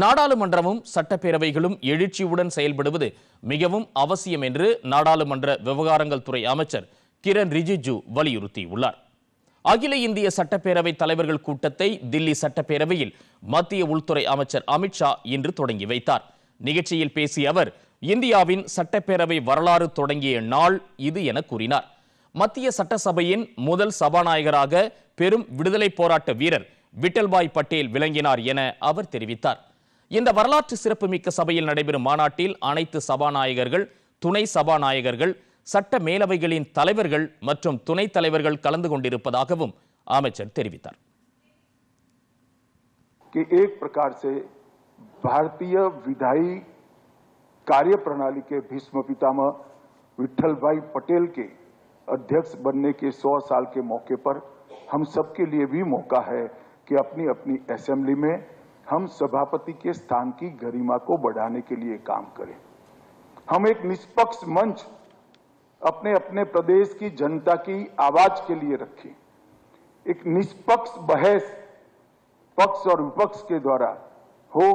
நாடாளுமன்றமும் சட்டப்பேரவைகளும் எழுச்சியுடன் செயல்படுவது மிகவும் அவசியம் என்று நாடாளுமன்ற விவகாரங்கள் துறை அமைச்சர் கிரண் ரிஜிஜு வலியுறுத்தியுள்ளார் அகில இந்திய சட்டப்பேரவை தலைவர்கள் கூட்டத்தை தில்லி சட்டப்பேரவையில் மத்திய உள்துறை அமைச்சர் அமித்ஷா இன்று தொடங்கி வைத்தார் நிகழ்ச்சியில் பேசிய அவர் இந்தியாவின் சட்டப்பேரவை வரலாறு தொடங்கிய நாள் இது என கூறினார் மத்திய சட்டசபையின் முதல் சபாநாயகராக பெரும் விடுதலை போராட்ட வீரர் விட்டல்பாய் பட்டேல் விளங்கினார் என அவர் தெரிவித்தார் இந்த வரலாற்று சிறப்புமிக்க சபையில் நடைபெற்ற மாநாட்டில் அனைத்து சபாநாயகர்கள் துணை சபாநாயகர்கள் சட்ட மேலவைகளின் தலைவர்கள் மற்றும் துணை தலைவர்கள் கலந்து கொண்டிருபதாகவும் அமைச்சர் தெரிவித்தார். कि एक प्रकार से भारतीय विधायी कार्यप्रणाली के भीष्म पितामह विट्ठल भाई पटेल के अध्यक्ष बनने के 100 साल के मौके पर हम सबके लिए भी मौका है कि अपनी अपनी असेंबली में हम सभापति के स्थान की गरिमा को बढ़ाने के लिए काम करें हम एक निष्पक्ष मंच अपने अपने प्रदेश की जनता की आवाज के लिए रखें एक निष्पक्ष बहस पक्ष और विपक्ष के द्वारा हो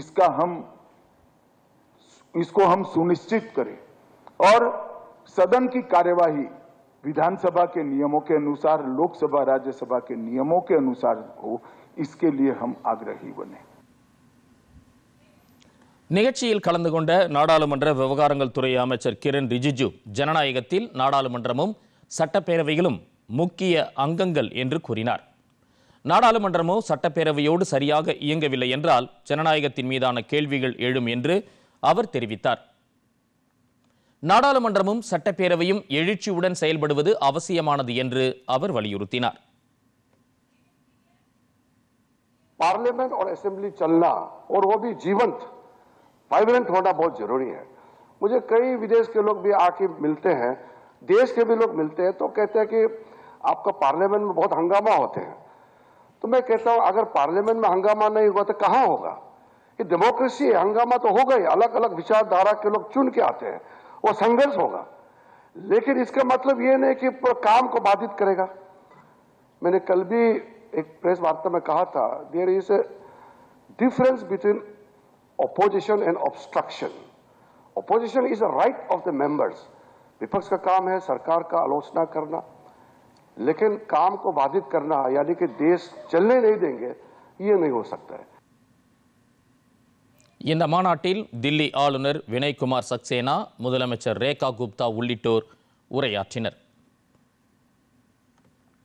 इसका हम इसको हम सुनिश्चित करें और सदन की कार्यवाही विधानसभा के नियमों के अनुसार लोकसभा राज्यसभा के नियमों के अनुसार हो इसके लिए हम आग्रही बने நிகழ்ச்சியில் கலந்து கொண்ட நாடாளுமன்ற விவகாரங்கள் துறை அமைச்சர் கிரண் ரிஜிஜு ஜனநாயகத்தில் நாடாளுமன்றமும் சட்டப்பேரவைகளும் முக்கிய அங்கங்கள் என்று கூறினார் நாடாளுமன்றமோ சட்டப்பேரவையோடு சரியாக இயங்கவில்லை என்றால் ஜனநாயகத்தின் மீதான கேள்விகள் எழும் என்று அவர் தெரிவித்தார் నాడలమండ్రమము సట్టపేరవయం ఎలుచి వుడన్ చేయల్బడుదు అవశ్యయమనదు ఎన్రు అవర్ వలియురుతినార్ పార్లమెంట్ ఆర్ అసెంబ్లీ చల్లా ఔర్ వో బి జీవన్త్ వైబరెంట్ హోనా బహత్ జరూరీ హే ముజే కై విదేశ్ కే लोग బి ఆకే మిల్తే హే దేశ్ కే బి लोग मिलते हैं तो कहता है कि आपका पार्लियामेंट में बहुत हंगामा होते हैं तो मैं कहता हूं अगर पार्लियामेंट में हंगामा नहीं होगा तो कहां होगा कि डेमोक्रेसी है हंगामा तो हो गए अलग-अलग विचारधारा के लोग चुन के आते हैं वो संघर्ष होगा लेकिन इसका मतलब ये नहीं कि काम को बाधित करेगा मैंने कल भी एक प्रेस वार्ता में कहा था there is a difference between opposition and obstruction opposition is a right of the members विपक्ष का काम है सरकार का आलोचना करना लेकिन काम को बाधित करना यानी कि देश चलने नहीं देंगे ये नहीं हो सकता है இந்த மாநாட்டில் தில்லி ஆளுநர் வினய்குமார் சக்சேனா முதலமைச்சர் ரேகா குப்தா உள்ளிட்டோர் உரையாற்றினர்